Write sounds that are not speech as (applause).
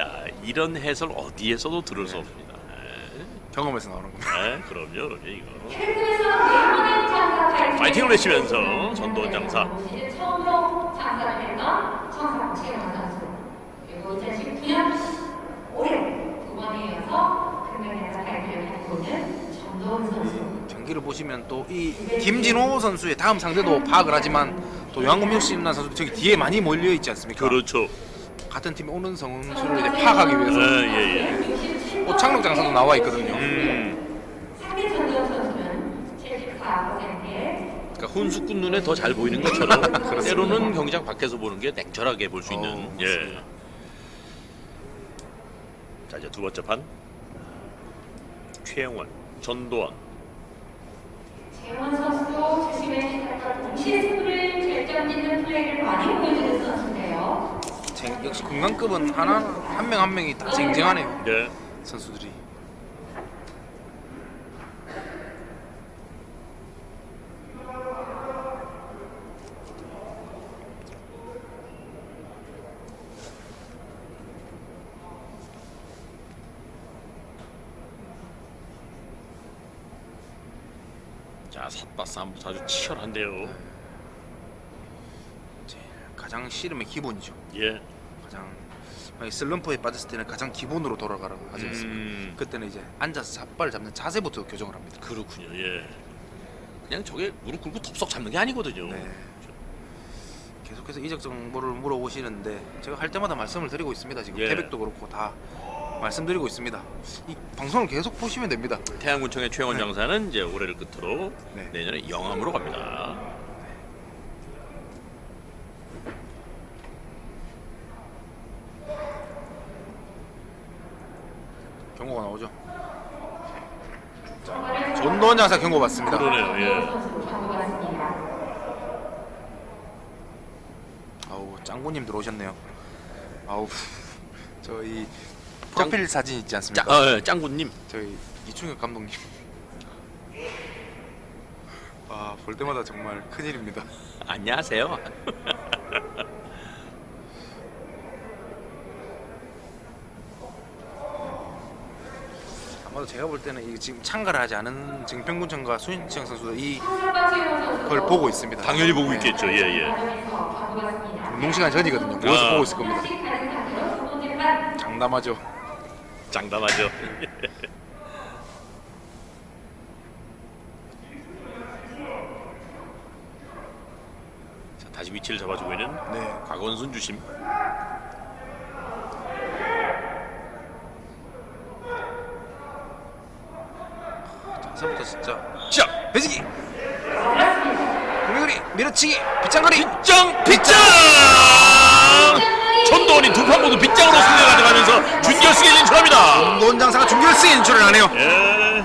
야 이런 해설 어디에서도 들을 수 없습니다. 경험에서 나오는 겁니다. 네, 그럼요, 그럼요 이거. 장사 파이팅을 외치면서 전도원 장사. 시즌 처음으로 장사를 했던 청산 최영 선수 그리고 2019년 올해 두 번에 이어서 금메달 발표를 하고 있는 전도훈 선수 경기를 보시면 또 이 김진호 선수의 다음 상대도 파악을 하지만 또 요한금 욕심난 선수 저기 뒤에 많이 몰려 있지 않습니까? 그렇죠. 같은 팀의 오는 선수를 이제 파악하기 위해서 네, 예, 예. 오창록 장사도 나와 있거든요. 음, 상대 전도훈 선수는 74%의 그러니까 훈수꾼 눈에 더 잘 보이는 것처럼 (laughs) 때로는 경기장 밖에서 보는 게 냉철하게 볼 수 있는. 어, 예. 자 이제 두 번째 판. 최영원, 전도원. 재원 선수도 자신의 동시에 승부를 결정짓는 플레이를 많이 보여주는 선수인데요. 쟁- 역시 군강급은 하나 한 명 한 명이 다 쟁쟁하네요. 네. 선수들이. 자 삿바 싸움부터 아주 치열한데요. 제일 가장 씨름의 기본이죠. 예. 가장 만약에 슬럼프에 빠졌을 때는 가장 기본으로 돌아가라고 하지 않습니까? 음, 그때는 이제 앉아서 삿발을 잡는 자세부터 교정을 합니다. 그렇군요. 예. 그냥 저게 무릎 꿇고 덥석 잡는 게 아니거든요. 네. 계속해서 이적 정보를 물어보시는데 제가 할 때마다 말씀을 드리고 있습니다. 지금 예. 태백도 그렇고 다 말씀드리고 있습니다. 이 방송을 계속 보시면 됩니다. 태양군청의 최영원 네. 장사는 이제 올해를 끝으로 네. 내년에 영암으로 갑니다. 경고가 나오죠. 전도원 장사 경고 받습니다. 그러네요. 예. 아우 짱구님 들어오셨네요. 아우 저희 프로필 사진 있지 않습니까? 짱, 어, 예, 짱구님. 저희 이충혁 감독님. 아 볼 때마다 정말 큰일입니다. 안녕하세요. 아마도 제가 볼 때는 이 지금 참가를 하지 않은 증평군청과 수인청 선수들 이 상상과 최영 선수 그걸 보고 있습니다. 당연히 보고 네. 있겠죠. 예, 예. 과정에서 경고받습니다. 운동 시간 전이거든요. 모여서 아. 보고 있을 겁니다. 장담하죠. 장담하죠. (laughs) 자, 다시 위치를 잡아주고 있는 네. 곽원순 주심. 자세부터 진짜 자, 배지기. 공격리 밀어치기 빗장거리. 빗장, 빗장! 전도원이 두 판 모두 빗장으로 승리 가져가면서 준결승에 진출합니다. 논 장사가 중결승에 진출을 하네요. 예.